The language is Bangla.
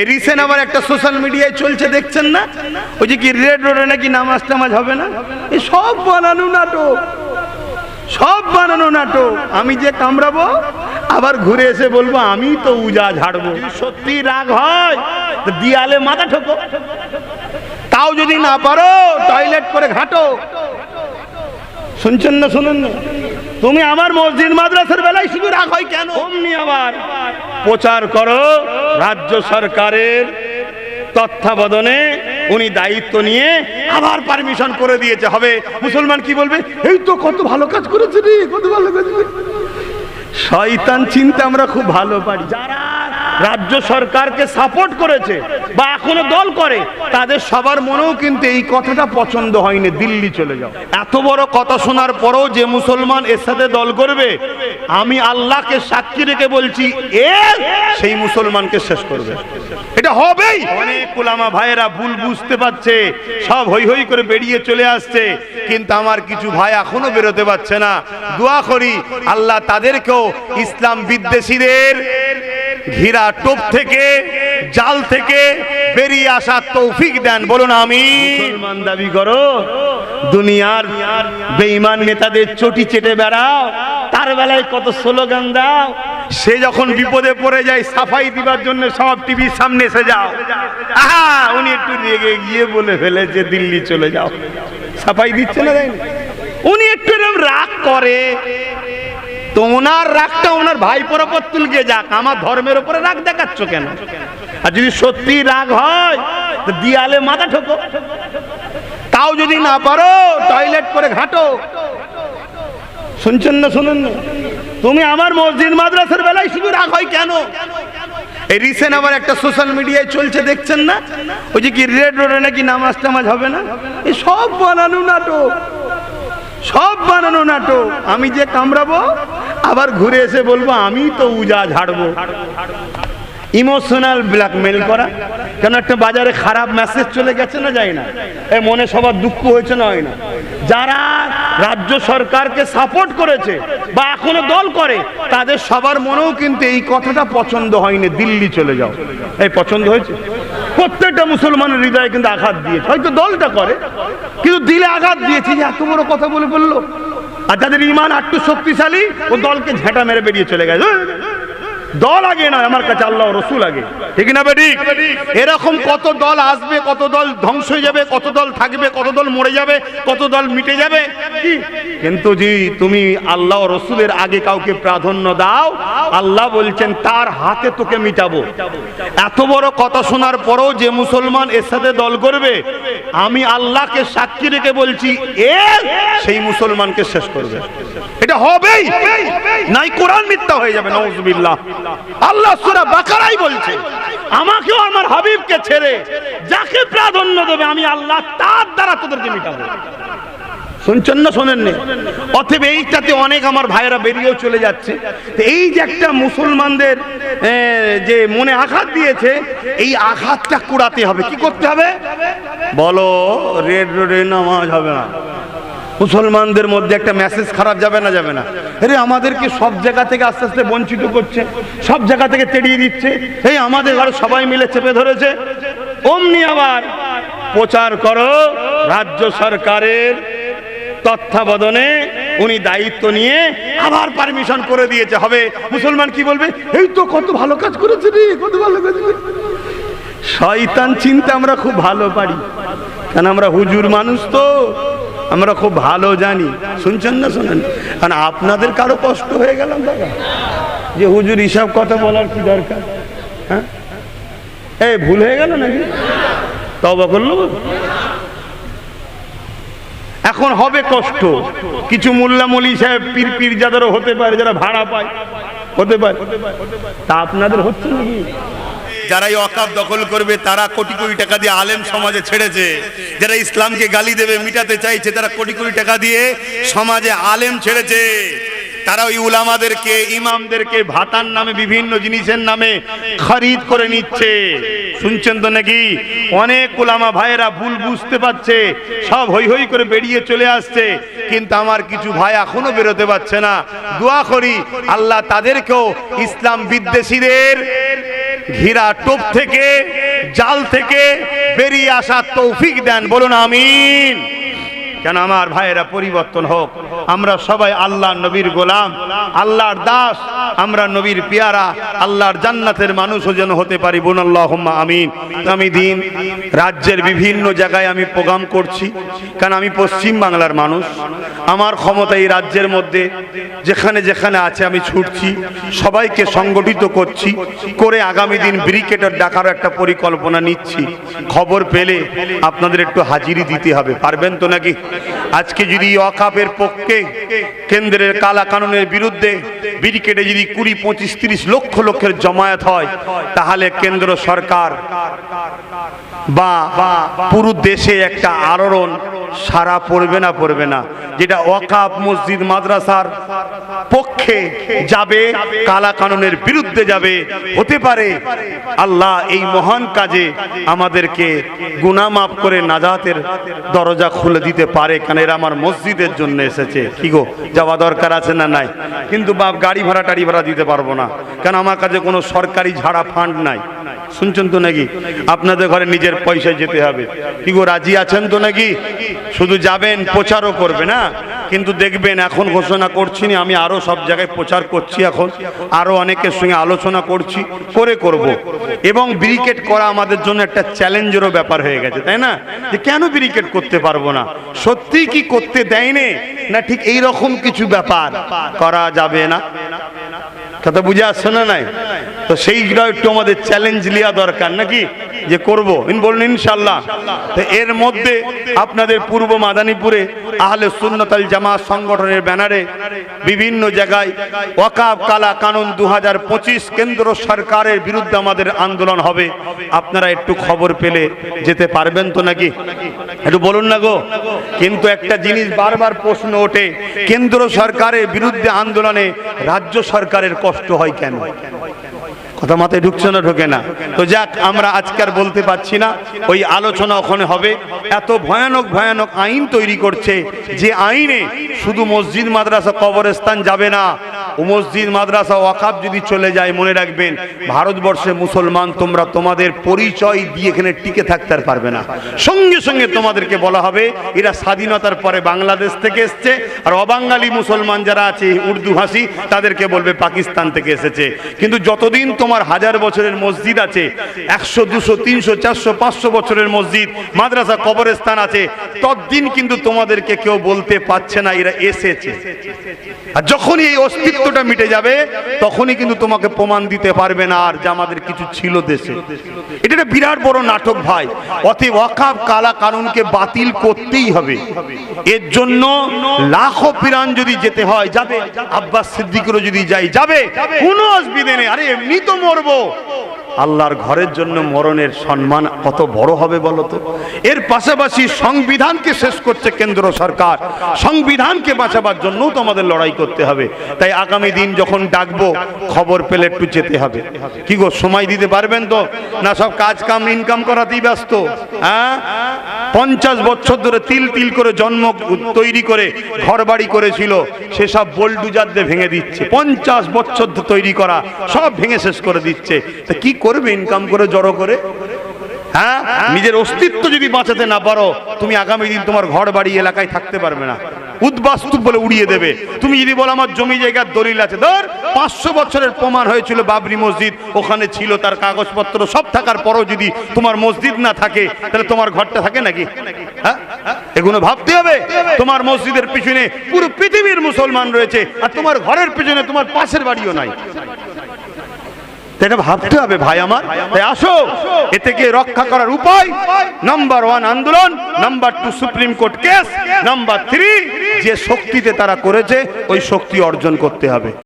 এই রিসেন্ট আবার একটা সোশ্যাল মিডিয়ায় চলছে, দেখছেন না? ওই যে কি রেড রোডে নাকি নামাজ টামাজ হবে না? এই সব বানানো নাটক, সব বানানো নাটক। আমি যে কামড়াবো, আবার ঘুরে এসে বলব, আমি তো উজা ঝাড়বো। সত্যি রাগ হয় দিয়ালে মাথা ঠোকো। তাও যদি না পারো টয়লেট করে ঘাটো। শুনছেন না, শুনুন না? তুমি আমার মসজিদ মাদ্রাসার বেলায় শুধু রাগ হয় কেন? অমনি আবার প্রচার করো, রাজ্য সরকারের তত্ত্বাবধানে উনি দায়িত্ব নিয়ে আবার পারমিশন করে দিয়েছে। হবে, মুসলমান কি বলবে? এই তো কত ভালো কাজ করেছে রে, কত ভালো কাজ করেছে। শয়তান চিন্তা আমরা খুব ভালো পারি। যারা রাজ্য সরকারকে সাপোর্ট করেছে বা এখনও দল করে। তাদের সবার মনেও কিন্তু এই কথাটা পছন্দ হয়নি, দিল্লি চলে যাও। এত বড় কথা শোনার পরও যে মুসলমান এর সাথে দল করবে, আমি আল্লাহকে সাক্ষী রেখে বলছি, এ সেই মুসলমানকে শেষ করবে। এটা হবেই। অনেক কুলামা ভাইয়েরা ভুল বুঝতে পারছে, সব হই হই করে বেরিয়ে চলে আসছে, কিন্তু আমার কিছু ভাই এখনও বেরোতে পারছে না। দোয়া করি আল্লাহ তাদেরকেও ইসলাম বিদ্বেষীদের ঘিরা টোপ থেকে, জাল থেকে বেরিয়ে আসার তৌফিক দেন। বলুন আমি দাবি করো, দুনিয়ার বেঈমান নেতাদের চটি চেটে বেড়াও, তার বেলায় কত স্লোগান দাও, সে যখন বিপদে পড়ে যায় সাফাই দিবার জন্য সব টিভির সামনে এসে যাও। আহা, উনি একটু রেগে গিয়ে বলে ফেলেছে, দিল্লি চলে যাও। সাফাই দিচ্ছে না উনি একটু এরকম রাগ করে তো ওনার রাগটা ওনার ভাইপোর ওপর তুলকে যাক, আমার ধর্মের ওপরে রাগ দেখাচ্ছ কেন? আর যদি সত্যি রাগ হয়, তো দিয়ালে মাথা ঠোকো। তাও যদি না পারো, টয়লেট করে ঘাটো। শুনছেন না, শুনুন না? তুমি আমার মসজিদ মাদ্রাসার বেলায় শুধু রাগ হয় কেন? এই রিসেন্ট আবার একটা সোশ্যাল মিডিয়ায় চলছে, দেখছেন না? ওই যে কি রেড রোডে নাকি নামাজ টামাজ হবে না? এই সব বানানো নাটক। সব বানানো নাটক। আমি যে কামড়াবো আবার ঘুরে এসে বলব, আমি তো উজা ঝাড়বো। ইমোশনাল ব্ল্যাকমেল করা। কেন একটা বাজারে খারাপ মেসেজ চলে গেছে না যায় না? এ মনে সবার দুঃখ হয়েছে না হয় না? যারা রাজ্য সরকারকে সাপোর্ট করেছে বা এখনও দল করে, তাদের সবার মনেও কিন্তু এই কথাটা পছন্দ হয়নি, দিল্লি চলে যাও। এই পছন্দ হয়েছে? প্রত্যেকটা মুসলমানের হৃদয়ে কিন্তু আঘাত দিয়েছে। হয়তো দলটা করে, কিন্তু দিলে আঘাত দিয়েছে। যে এত বড় কথা বলে বলল আর যাদের ইমান আটটু শক্তিশালী ও দলকে ঝেঁটা মেরে বেরিয়ে চলে গেছে। দল আগে না আমার কাছে আল্লাহ রসুল আগে। ঠিক না বেটি? এরকম কত দল আসবে কত দল ধ্বংস হয়ে যাবে কত দল থাকবে কত দল মরে যাবে কত দল মিটে যাবে? কি? কিন্তু জি, তুমি আল্লাহ রসুলের আগে কাউকে প্রাধান্য দাও, আল্লাহ বলছেন, তার হাতে তোকে মিটাবো। এত বড় কথা শোনার পরও যে মুসলমান এর সাথে দল করবে, আমি আল্লাহকে সাক্ষী রেখে বলছি, এ সেই মুসলমানকে শেষ করবে। এটা হবেই, নাই কোরআন মিথ্যা হয়ে যাবে নওজুবিল্লাহ আল্লাহ সূরা বাকারাই বলছে, আমাকেও আমার হাবিবকে ছেড়ে, যাকে প্রাধান্য দেবে, আমি আল্লাহ তার দ্বারা তোদেরকে মিটাবো। শুনছেন না শোনেননি? অতএব এইটাতে অনেক আমার ভাইয়েরা বেরিয়েও চলে যাচ্ছে। এই যে একটা মুসলমানদের যে মনে আঘাত দিয়েছে, এই আঘাতটা কুড়াতে হবে। কি করতে হবে? বলো, রেড রোডে নামাজ হবে না। মুসলমানদের মধ্যে একটা মেসেজ খারাপ যাবে না যাবে না? আরে, আমাদেরকে সব জায়গা থেকে আস্তে আস্তে বঞ্চিত করছে, সব জায়গা থেকে তেড়িয়ে দিচ্ছে। এই আমাদের ঘরে সবাই মিলে চেপে ধরেছে। অমনি আবার প্রচার করো, রাজ্য সরকারের তত্ত্বাবধানে উনি দায়িত্ব নিয়ে আবার পারমিশন করে দিয়েছে। হবে, মুসলমান কি বলবে? এই তো কত ভালো কাজ করেছে রে, কত ভালো কাজ শয়তান চিন্তা আমরা খুব ভালো পারি। কারণ আমরা হুজুর মানুষ তো, আমরা খুব ভালো জানি। শুনছেন না, শুনেন? কারণ আপনাদের কারও কষ্ট হয়ে গেলাম দাদা? যে হুজুর হিসাব কথা বলার কি দরকার? হ্যাঁ? এই, ভুল হয়ে গেল নাকি? তবা করল? এখন হবে কষ্ট। কিছু মোল্লা মলি সাহেব পীর পীর যাদেরও হতে পারে, যারা ভাড়া পায়, হতে পারে। তা আপনাদের হচ্ছে নাকি? যারা এই অকাপ দখল করবে, তারা কোটি কোটি টাকা দিয়ে আলেম সমাজে ছেড়েছে। যারা ইসলামকে গালি দেবে, মিটাতে চাইছে, তারা কোটি কোটি টাকা দিয়ে সমাজে আলেম ছেড়েছে। তারা ওই উলামাদেরকে, ইমামদেরকে ভাতার নামে, বিভিন্ন জিনিসের নামে খরিদ করে নিচ্ছে। শুনছেন তো নাকি? অনেক উলামা ভাইয়েরা ভুল বুঝতে পারছে, সব হই হই করে বেরিয়ে চলে আসছে, কিন্তু আমার কিছু ভাই এখনও বেরোতে পারছে না। দোয়া করি, আল্লাহ তাদেরকেও ইসলাম বিদ্বেষীদের ঘিরা টোপ থেকে, জাল থেকে বেরিয়ে আসার তৌফিক দেন। বলুন, আমিন। কেন আমার ভাইয়েরা পরিবর্তন হোক? আমরা সবাই আল্লাহ নবীর গোলাম, আল্লাহর দাস, আমরা নবীর পিয়ারা, আল্লাহর জান্নাতের মানুষও যেন হতে পারি। বোন আল্লাহ আমিন। আমি দিন, রাজ্যের বিভিন্ন জায়গায় আমি প্রোগ্রাম করছি। কারণ আমি পশ্চিম বাংলার মানুষ। আমার ক্ষমতা এই রাজ্যের মধ্যে। যেখানে যেখানে আছে আমি ছুটছি, সবাইকে সংগঠিত করছি, করে আগামী দিন ব্রিকেটার ডাকারও একটা পরিকল্পনা নিচ্ছি। খবর পেলে আপনাদের একটু হাজিরি দিতে হবে। পারবেন তো নাকি? আজকে যদি অকাপের পক্ষে কেন্দ্রের কালা কানুনের বিরুদ্ধে ব্রিকেটে যদি কুড়ি, পঁচিশ, তিরিশ লক্ষ লক্ষের জমায়েত হয়, তাহলে কেন্দ্র সরকার বা পুরো দেশে একটা আলোড়ন সারা পড়বে না পড়বে না। যেটা ওয়াকাফ মসজিদ, মাদ্রাসার পক্ষে যাবে কালা কানুনের বিরুদ্ধে যাবে, হতে পারে। আল্লাহ এই মহান কাজে আমাদেরকে গুনাহ মাফ করে নাজাতের দরজা খুলে দিতে পারে, কেন এরা আমার মসজিদের জন্য এসেছে। কি গো, যাওয়া দরকার আছে না নাই? কিন্তু বাপ, গাড়ি ভাড়া টাড়ি ভাড়া দিতে পারব না। কেন আমার কাছে কোনো সরকারি ঝাড়া ফান্ড নাই? শুনছেন তো নাকি? আপনাদের ঘরে নিজের পয়সায় যেতে হবে। কি গো, রাজি আছেন তো নাকি? শুধু যাবেন, প্রচারও করবে না কিন্তু দেখবেন, এখন ঘোষণা করছি না, আমি আরও সব জায়গায় প্রচার করছি এখন। আরও অনেকের সঙ্গে আলোচনা করছি, করে করব। এবং ব্রিকেট করা আমাদের জন্য একটা চ্যালেঞ্জেরও ব্যাপার হয়ে গেছে, তাই না? যে কেন ব্রিকেট করতে পারব না? সত্যি কি করতে দেয়নি না? ঠিক এই রকম কিছু ব্যাপার করা যাবে না? কথা বুঝে আসছে না নাই? তো সেইগুলো একটু আমাদের চ্যালেঞ্জ নেওয়া দরকার, নাকি? যে করব। বলুন ইনশাল্লাহ তো এর মধ্যে আপনাদের পূর্ব মাদানীপুরে আহলে সুন্নতাল জামা সংগঠনের ব্যানারে বিভিন্ন জায়গায় ওয়াকাব কালা কানুন দু হাজার পঁচিশ কেন্দ্র সরকারের বিরুদ্ধে আমাদের আন্দোলন হবে। আপনারা একটু খবর পেলে যেতে পারবেন তো নাকি? একটু বলুন না গো। কিন্তু একটা জিনিস বারবার প্রশ্ন ওঠে, কেন্দ্র সরকারের বিরুদ্ধে আন্দোলনে রাজ্য সরকারের কষ্ট হয় কেন? কথা মাথায় ঢুকছে না, ঢোকে না। তো যাক, আমরা আজকার বলতে পারছি না, ওই আলোচনা ওখানে হবে। এত ভয়ানক ভয়ানক আইন তৈরি করছে, যে আইনে শুধু মসজিদ, মাদ্রাসা, কবরস্থান যাবে না। মসজিদ, মাদ্রাসা ওয়াকাব যদি চলে যায়, মনে রাখবেন, ভারতবর্ষে মুসলমান তোমরা তোমাদের পরিচয় দিয়ে এখানে টিকে থাকতে আর পারবে না। সঙ্গে সঙ্গে তোমাদেরকে বলা হবে, এরা স্বাধীনতার পরে বাংলাদেশ থেকে এসছে, আর অবাঙালি মুসলমান যারা আছে, উর্দু ভাষী, তাদেরকে বলবে পাকিস্তান থেকে এসেছে। কিন্তু যতদিন তোমার হাজার বছরের মসজিদ আছে, একশো, দুশো, তিনশো, চারশো, পাঁচশো বছরের মসজিদ, মাদ্রাসা কবরস্থান আছে, ততদিন কিন্তু তোমাদেরকে কেউ বলতে পারছে না, এরা এসেছে। আর যখনই এই অস্তিত্বটা মিটে যাবে, তখনই কিন্তু তোমাকে প্রমাণ দিতে পারবে না আর যে আমাদের কিছু ছিল দেশে। এটা একটা বিরাট বড় নাটক ভাই। অতএব ওয়াকাব কালা কারণকে বাতিল করতেই হবে। এর জন্য লাখো পিরান যদি যেতে হয়, যাবে। আব্বাস সিদ্দিকেরও যদি যাই, যাবে। কোনো অসুবিধে নেই। আরে, এমনি তো মরবো। আল্লাহর ঘরের জন্য মরণের সম্মান কত বড় হবে বলতো? এর পাশাপাশি সংবিধানকে শেষ করছে কেন্দ্র সরকার। সংবিধানকে বাঁচাবার জন্যও তো আমাদের লড়াই করতে হবে। তাই আগামী দিন যখন ডাকবো, খবর পেলে একটু যেতে হবে। কি গো, সময় দিতে পারবেন তো? না, সব কাজ কাম ইনকাম করাতেই ব্যস্ত। হ্যাঁ? পঞ্চাশ বছর ধরে তিল তিল করে জন্ম তৈরি করে ঘর বাড়ি করেছিল, সেসব বোল্ডুজারদের ভেঙে দিচ্ছে। পঞ্চাশ বছর তৈরি করা, সব ভেঙে শেষ করে দিচ্ছে। তা কি করবে ইনকাম করে, জড়ো করে? হ্যাঁ? নিজের অস্তিত্ব যদি বাঁচাতে না পারো, তুমি আগামী দিন তোমার ঘর বাড়ি এলাকায় থাকতে পারবে না। উদ্বাস্তুব বলে উড়িয়ে দেবে। তুমি যদি বলো আমার জমি জায়গার দলিল আছে, ধর পাঁচশো বছরের প্রমাণ হয়েছিল বাবরি মসজিদ, ওখানে ছিল তার কাগজপত্র, সব থাকার পরও যদি তোমার মসজিদ না থাকে, তাহলে তোমার ঘরটা থাকে নাকি? হ্যাঁ? এগুলো ভাবতে হবে। তোমার মসজিদের পিছনে পুরো পৃথিবীর মুসলমান রয়েছে, আর তোমার ঘরের পিছনে তোমার পাশের বাড়িও নাই। এটা ভাবতে হবে ভাই আমার। তাই আসো এ থেকে রক্ষা করার উপায়। নাম্বার ওয়ান আন্দোলন number two supreme court case number three যে শক্তিতে তারা করেছে ওই শক্তি অর্জন করতে হবে।